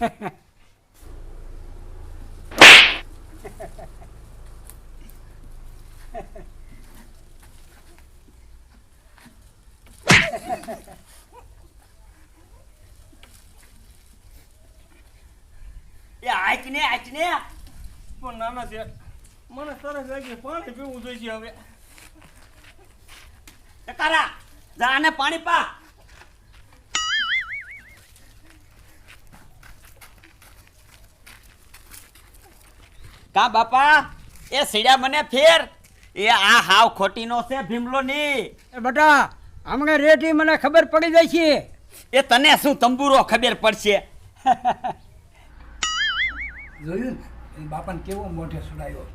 એ આંચ ને પણ નાના છે. મને તરસ લાગી પાણી પીવું જોઈએ હવે. ટકારા જા આને પાણી પા. કા બાપા? એ સીડા મને ફેર. એ આ હાવ ખોટીનો છે ભીમલો ની એ બેટા હમણે રેટી મને ખબર પડી જાય છે. એ તને શું તંબુરો ખબર પડશે? જોયું ને? બાપા બાપાને કેવો મોઢે સુડાયો.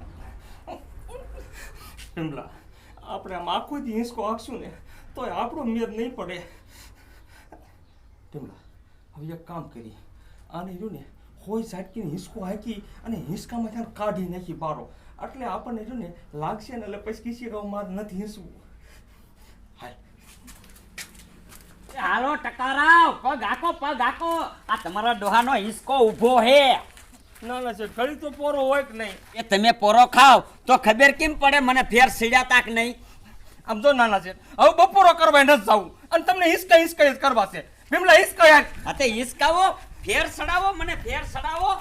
ભીમલા આપણે આમ આખો દી હિંસકો આખશું ને તોય આપણો મેદ નહીં પડે. ભીમલા હવે એક કામ કરી આને રહ્યું ને હોય ઝાટકીને હિંસકો હાંકી અને હિંસકામાં ત્યાં કાઢી નાખી બારો એટલે આપણને જો ને લાગશે ને એટલે પછી કીસી કહું મારે નથી હિંસવું. હાલ. હાલો ટકારાવ પગ આકો પગ આકો આ તમારા ડોહાનો હિસકો ઊભો હે. ના ના છે ઘડી તો પોરો હોય કે નહીં? એ તમે પોરો ખાવ તો ખબર કેમ પડે? મને ફેર સીડ્યા તાક નહીં. આમ જો નાના છે હવે બપોરો કરવા નથી જવું અને તમને હિસકા હિસકા જ કરવા છે. ભીમલા હિસકા હાથે હિસકાવો? ફેર સડાવો મને ફેર સડાવો.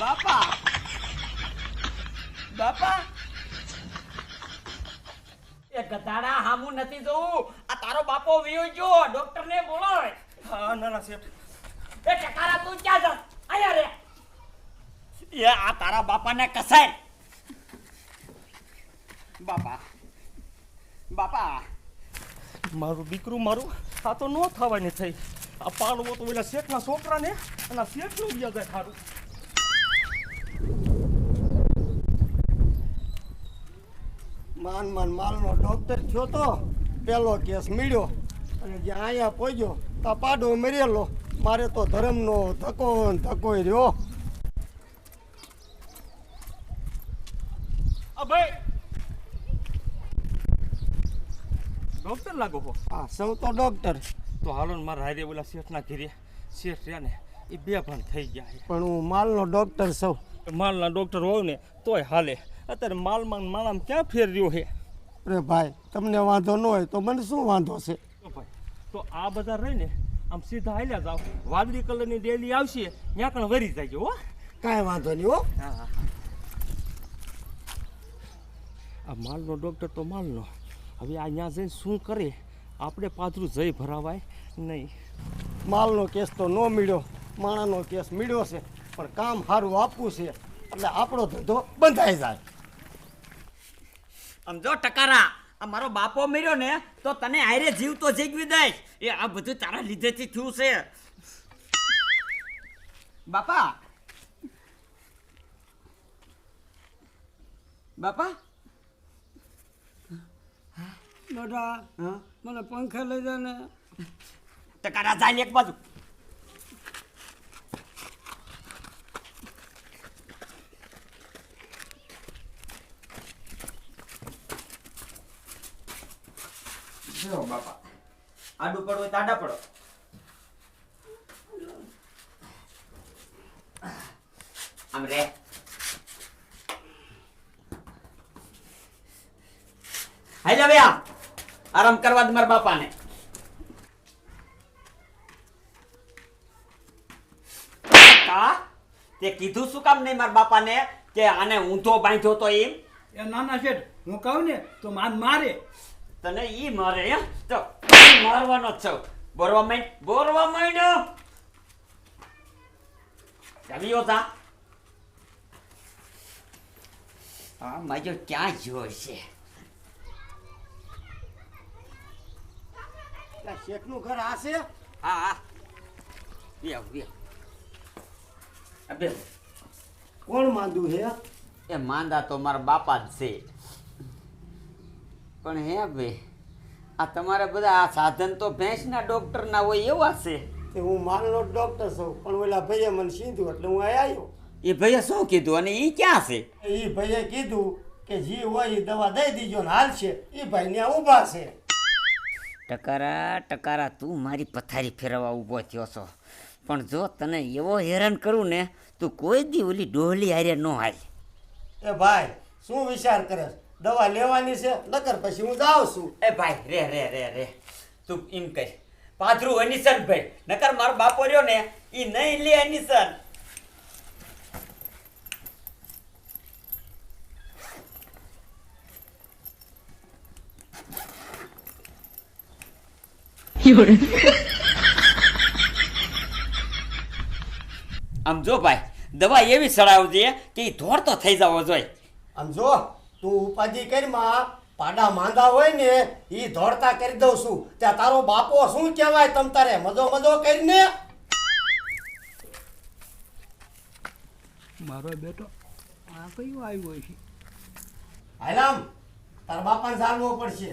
બાપા બાપા એ ગધાડા હામું નથી જોવું આ તારો બાપો વિયો જો ડોક્ટર ને બોલો હા ના ના શેઠ એ ટકારા તું ક્યાં જા આયા રે. એ આ તારા બાપાને કસાય. બાપા બાપા. મારું દીકરું મારું આ તો ન થવાની થઈ. આ પાડવો તો ઓલા શેઠના છોકરાને અને આ શેઠનું વ્યાજ ખારું માન માન માલનો ડોક્ટર થયો તો પેલો કેસ મળ્યો અને જ્યાં અહીંયા પહોંચ્યો તા પાડો મરેલો. મારે તો ધર્મનો ધક્કો ધક્કો રહ્યો. ભાઈ! ડોક્ટર લાગો હો. આ સૌ તો ડોક્ટર. તો હાલો ને મારા હારે બોલા શેઠના ઘેરે શેઠ રહ્યા ને એ બે ભણ થઈ ગયા છે. પણ હું માલનો ડોક્ટર સૌ માલના ડોક્ટર હોઉં ને તોય હાલે. અત્યારે માલમાં ને માલામાં ક્યાં ફેર રહ્યો છે? અરે ભાઈ તમને વાંધો ન હોય તો મને શું વાંધો છે? તો ભાઈ તો આ બધા રહીને આમ સીધા હાલ્યા જાવ વાદળી કલરની ડેલી આવશે ત્યાં કણ વરી જાય હો. કાંઈ વાંધો નહીં હો. હા આ માલનો ડોક્ટર તો માલનો. હવે આ ત્યાં જઈને શું કરે? આપણે પાથરું જઈ ભરાવાય નહીં. માલનો કેસ તો ન મળ્યો માણાનો કેસ મળ્યો છે પણ કામ સારું આપવું છે. એટલે આપણો ધંધો બંધાઈ જાય. આમ જો ટકારા. આ મારો બાપો મર્યો ને તો તને આયરે જીવ તો જીગવી દઈશ. એ આ બધું તારા લીધેથી થયું છે. બાપા. બાપા. બેટા હા? મને પંખે લઈ જા ને ટકારા જાય એક બાજુ જો બાપા આડું પડો. આમ રે. જા ભૈયા આરામ કરવા દે મારા બાપાને. તે કીધું શું કામ નહીં મારા બાપાને? કે આને ઊંધો બાંધ્યો તો એમ? એ નાના શેઠ, હું કહું ને, તો માન મારે. તને ઈ મારે એમ? તો મારવાનો જ છો. બોરવા માંડ બોરવા માંડ્યો ચાલ્યો તા. આ માજો ક્યાં જો છે? શેઠનું ઘર આ છે? હા હા. વ્યા વ્યા અબે કોણ માંદું હે? એ માંદા તો મારા બાપા જ છે. પણ હે બે આ તમારે બધા આ સાધન તો ભેંસના ડોક્ટરના હોય એવા છે. તે હું માલનો ડોક્ટર છું પણ ઓલા ભાઈએ મને સીધું એટલે હું અહીં આવ્યો. એ ભાઈએ શું કીધું અને એ ક્યાં છે? એ ભાઈએ કીધું કે જે હોય એ દવા દઈ દીજો ને હાલ છે એ ભાઈ ને ઊભા છે. ટકારા ટકારા તું મારી પથારી ફેરવવા ઊભો થયો છો. પણ જો તને એવો હેરાન કરું ને તું કોઈ દી ઓલી ડોહલી હારે ન હાલ. એ ભાઈ શું વિચાર કરે? દવા લેવાની છે નકર પછી હું જાઉં છું. એ ભાઈ રે રે રે રે. તું એમ કહી પાથરું અનિસન ભાઈ. નકર મારો બાપો રહ્યો ને એ નહીં લે અનિસન આમ જો ભાઈ દવા એવી ચડાવજે કે એ ધોળતો થઈ જવો જોઈએ. આમ જો તું ઉપાધિ કરીમાં પાડા માંદા હોય ને એ ધોળતા કરી દઉં છું. ત્યાં તારો બાપો શું કહેવાય તમ તારે? મજો મજો કરીને? મારો બેટો આ કયું આવ્યો છે? હાલામ તાર બાપાને જાણવો પડશે.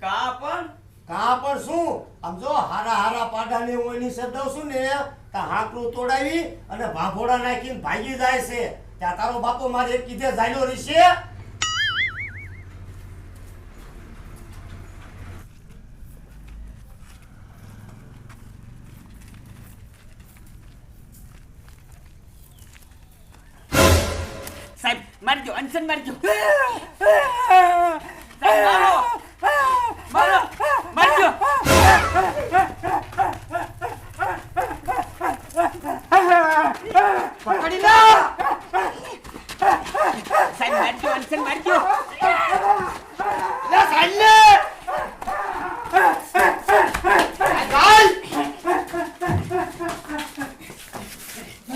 કા પણ? કા પણ શું? આમ જો હારા હારા પાડાને હું એની સર દઉં છું ને ત્યાં હાંકડું તોડાવી અને ભાભોડા નાખીને ભાગી જાય છે. ત્યાં તારો બાપો મારે કીધે જાયલો રહેશે. મારજો અનશન મારજો સાહેબ મારો મારો મારજો પકડી લો સાહેબ મારજો અનશન મારજો લે સાહેબ લે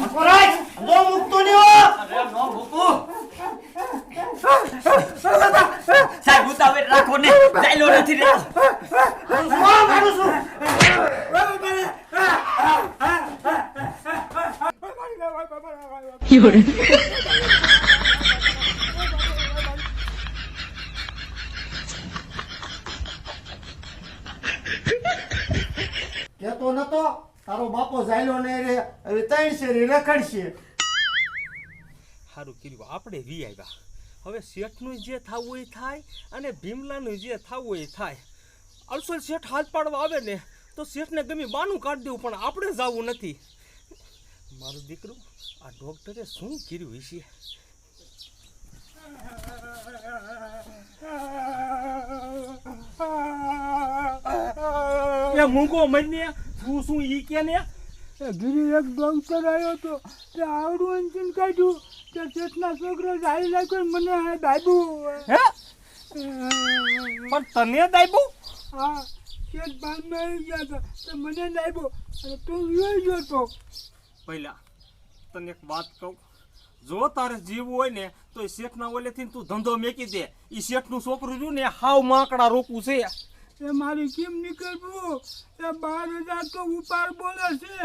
અપરાજ જો મુકતો નહીં હો અરે નો મૂકું સાહેબ ઉતાવળ રાખો ને ચાલ્યો નથી રહેતો હું મારું છું. કેતો નતો તારો બાપો ઝાયલો ને રે હવે ત્રણ શેરી રખડશે. સારું કર્યું આપણે વી આવ્યા. હવે શેઠનું જે થવું એ થાય અને ભીમલાનું જે થવું એ થાય. અલસલ શેઠ હાથ પાડવા આવે ને તો શેઠને ગમે બાનું કાઢી દેવું, પણ આપણે જવું નથી. મારું દીકરું, આ ડોક્ટરે શું કર્યું હશે? એ મૂકો મને તું શું ઈ કે ને? ગીરી એક ડોક્ટર આવ્યો હતો. તે આવડું અંચન કાઢ્યું. તે ચેતના છોકરો જાળી લાગ્યો મને હે દાબ્યું હે? પણ તને દાયબુ? હા ચેત બાદમાં આવી ગયા હતા. તે મને દાબ્યો અને તું જોઈ ગયો તો. પહેલા તને એક વાત કહું. જો તારે જીવવું હોય ને તો એ શેઠના ઓલેથી તું ધંધો મેકી દે. એ શેઠનું છોકરું રહ્યું ને હાવ માકડા રોકવું છે. એ મારી કેમ નીકળવું? એ બાર હજાર તો ઉપાડ બોલે છે.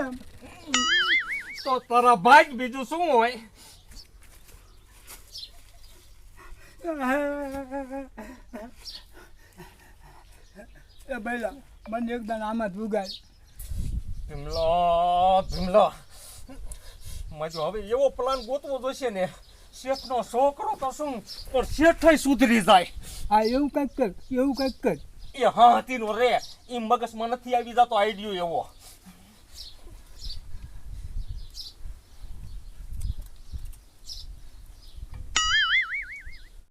તો તારા ભાઈ બીજું શું હોય? એ ભાઈલા મને એકદમ આમાં જ ઉગાડ ભીમલો ભીમલો. મજો હવે એવો પ્લાન ગોતવો જોઈશે ને શેઠનો છોકરો તો શું પણ શેઠ સુધરી જાય. હા એવું કંઈક કર એવું કંઈક કર. એ હા હતીનો રે. એ મગજમાં નથી આવી જતો આઈડિયો એવો.